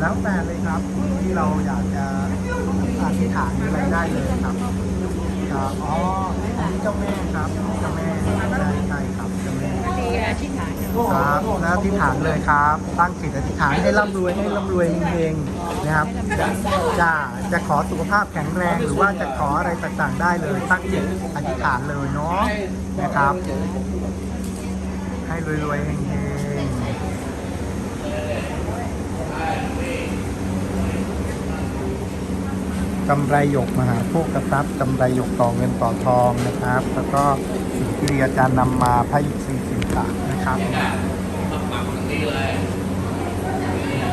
แล้วแต่เลยครับที่เราอยากจะอธิษฐานอะไรได้เลยครับครับอ๋ออันนี้เจ้าแม่ครับเจ้าแม่ใช่ใช่ครับเจ้าแม่ดีอธิษฐานครับแล้วอธิษฐานเลยครับ ตั้งจิตอธิษฐานให้ร่ำรวยให้ร่ำรวยเฮงนะครับจะจะจะขอสุขภาพแข็งแรง หรือว่าจะขออะไรต่างๆได้เลย ตั้งจิตอธิษฐานเลยเนาะนะครับ ให้รวยๆเฮงๆ กำไรหยกมหาโภคทรัพย์กำไรหยกต่อเงินต่อทองนะครับ แล้วก็สิ่งที่อาจารย์นำมาพายุสีสินตานะครับ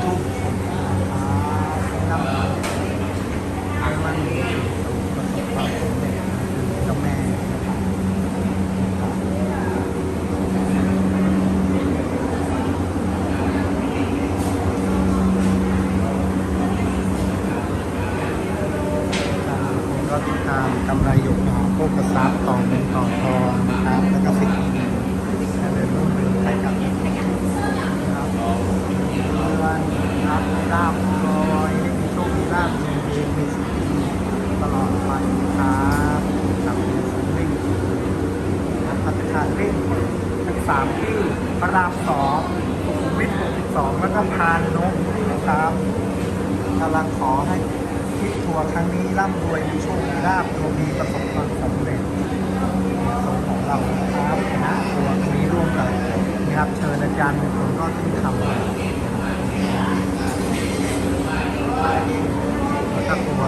ทุกคนนำให้มันประสบความสำเร็จคือเจ้าแม่ก็ติดตาม กำไรหยกมหาโภคทรัพย์ต่อเงินต่อทองนะครับแล้วก็สิ่งดีๆให้เป็นรุ่งเรืองไปกับครับเพื่อนครับลาบลอยมีโชคมีลาบมีเงินมีสิ่งดีตลอดไปครับกับเรียนสูงเร่งครับพัฒนาเร่งทั้งสามที่พระรามสองสุขุมวิทหกสิบสองแล้วก็พานนกนะครับกำลังขอให้ วครั้งนี้ร่ำรวยมีโชคมีลาบดวงดีประสบความสำเร็จส่งของเราครับคณะทัวนี้ร่วมกับนะครับเชิญอาจารย์มงคลก็ที่ทำแล้วก็ตัว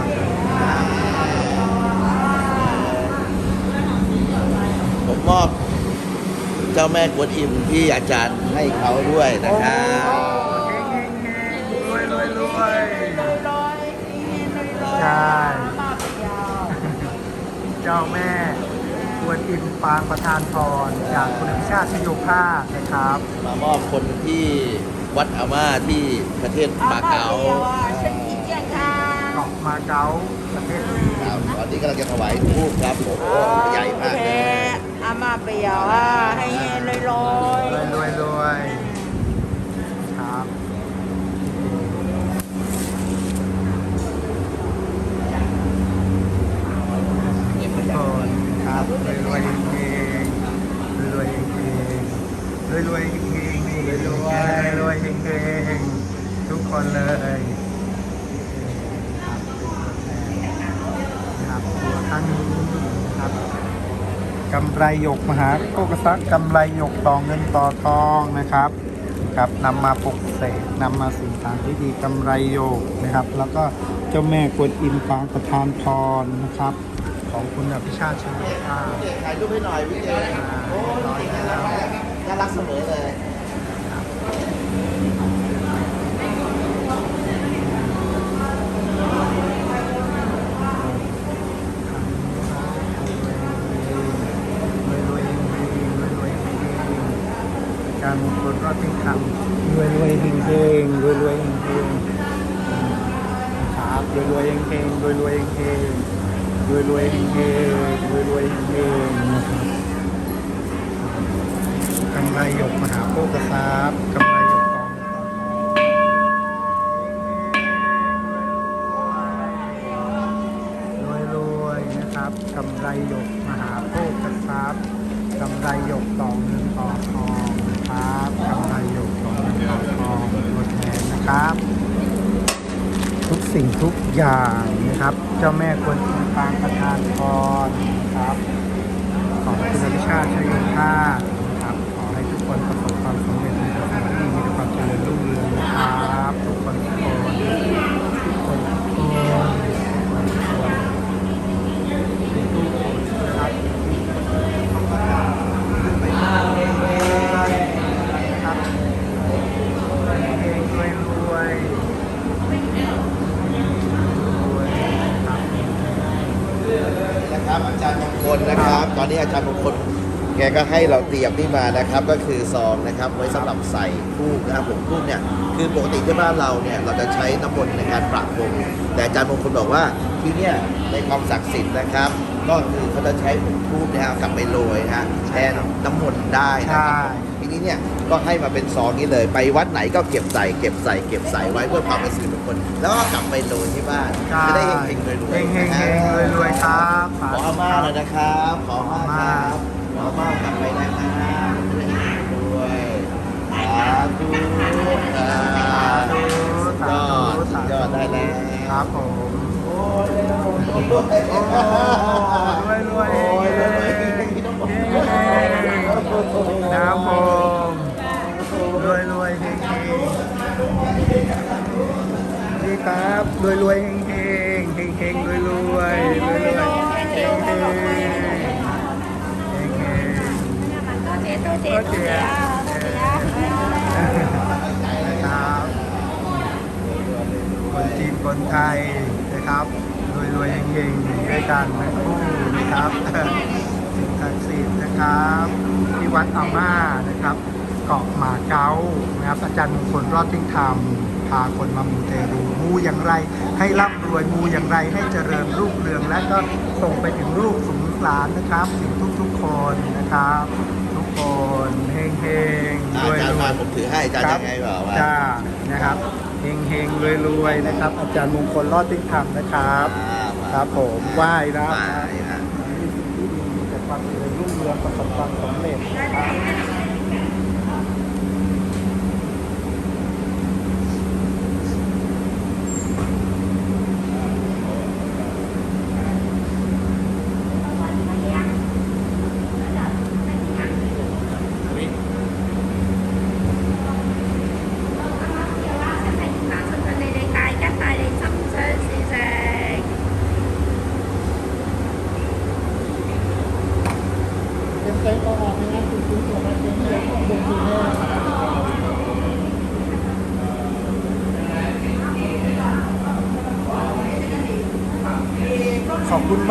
ผมมอบเจ้าแม่กวนอิมที่อาจารย์ให้เขาด้วยนะครับ ใช่มาไปยาวเจ้าแม่กวนอิมปางประธานพรจากคุณพิชาติชโยภาสนะครับ มามอบคนที่วัดอาม่าที่ประเทศมาเก๊าฉันกินยังค่ะเกาะมาเก๊าประเทศจีนครับตอนนี้กำลังจะถวายทูบครับผมโอ้ใหญ่มากเลยอามาไปยาวอะ วยรวยเองรวยเองรวยรวยเองรวยรวยรวยเองทุกคนเลยครับครับทั้งนี้นะครับกำไรหยกมหาโภคทรัพย์กำไรหยกต่อเงินต่อทองนะครับครับนำมาปลุกเสกนำมาสิ่งต่างที่ดีกำไรหยกนะครับ แล้วก็เจ้าแม่กวนอิมปางประธานพรนะครับ ของคุณอภิชาติชนภาถ่ายรูปให้หน่อยพี่เจโอ้ยน่ารักเสมอเลยรวยรวยเฮงเฮงรวยรวยเฮงเฮงการมงคลก็ทิ้งคำรวยรวยเฮงเฮงรวยรวยเฮงเฮงครับรวยรวยเฮงเฮงรวยรวยเฮงเฮง รวยรวยเฮงเฮงรวยรวยเฮงเฮงนกำไรหยกมหาโภคทรัพย์กำไรหยกกองรวยรวยนะครับกำไรหยกมหาโภคทรัพย์กำไรหยกต่อเงินต่อทองนะครับกำไรหยกต่อเงินต่อทองตัวแทนนะครับ ทุก สิ่งทุกอย่างนะครับ เจ้าแม่กวนอิมปางประทานพรนะครับ ของคุณอภิชาติชัยโยธาครับ ขอให้ทุกคนประสบความสำเร็จในทางที่มีความเจริญรุ่งเรืองนะครับ จารย์มงคลนะครับ ตอนนี้อาจารย์มงคลแกก็ให้เราเตรียมนี่มานะครับ ก็คือซองนะครับไว้สำหรับใส่ทูบนะครับผมทูบเนี่ยคือปกติที่บ้านเราเนี่ยเราจะใช้น้ำมนต์ในการประพรมแต่อาจารย์มงคลบอกว่าที่เนี่ยในความศักดิ์สิทธิ์นะครับ ก็คือเขาจะใช้ผงทูบนะครับกลับไปโรยฮะแทนน้ำมนต์ได้นะครับ นี้เนี่ยก็ให้มาเป็นซองนี้เลย ไปวัดไหนก็เก็บใส่เก็บใส่เก็บใส่ไว้เพื่อความเป็นสิริมงคลแล้วก็กลับไปโรยที่บ้านจะได้เฮงๆรวยๆเฮงเฮงเฮงรวยรวยๆครับขออาม่าเลยนะครับ ขออาม่าครับขออาม่ากลับไปนะครับจะได้เฮงๆรวยๆสาธุอ่าสุดยอดสุดยอดได้แล้วครับผมโอ้ยได้แล้วโอ้ยโอ้รวยรวยโอ้ยรวยรวยเฮ รวยรวยเฮงเฮงเฮงเฮงรวยรวยรวยรวยเฮงเฮงเฮงเจ๊ตัเคนจีนคนไทยนะครับ รวยรวยเฮงเฮงด้วยกันนะครับสิ่งศักดิ์สิทธิ์นะครับ ที่วัดอาม่านะครับ เกาะหมาเก๊านะครับอาจารย์มงคลรอดทิ้งธรรม พาคนมามูเตรูมูอย่างไร ให้ร่ำรวยมูอย่างไร ให้เจริญรุ่งเรือง และก็ส่งไปถึงลูกสุงหลานนะครับ ถึงทุกๆคนนะครับ ทุกคนเฮงเฮงๆรวยอาจารย์รวมายผมถือให้อาจารย์ยังไงเปล่าวะจ้านะครับเฮงเฮงรวยรวยๆนะครับ อาจารย์มงคลรอดติ้งธรรมนะครับอ่ามาครับผมไหว้นะไหว้ฮะมีสิ่งที่ดีมีแต่ความเจริญรุ่งเรืองประสบความสำเร็จนะครับ เต็มออกนะคุณคุณตัวมาเต็มเลยก็ลงทุนให้ขอบคุณมาก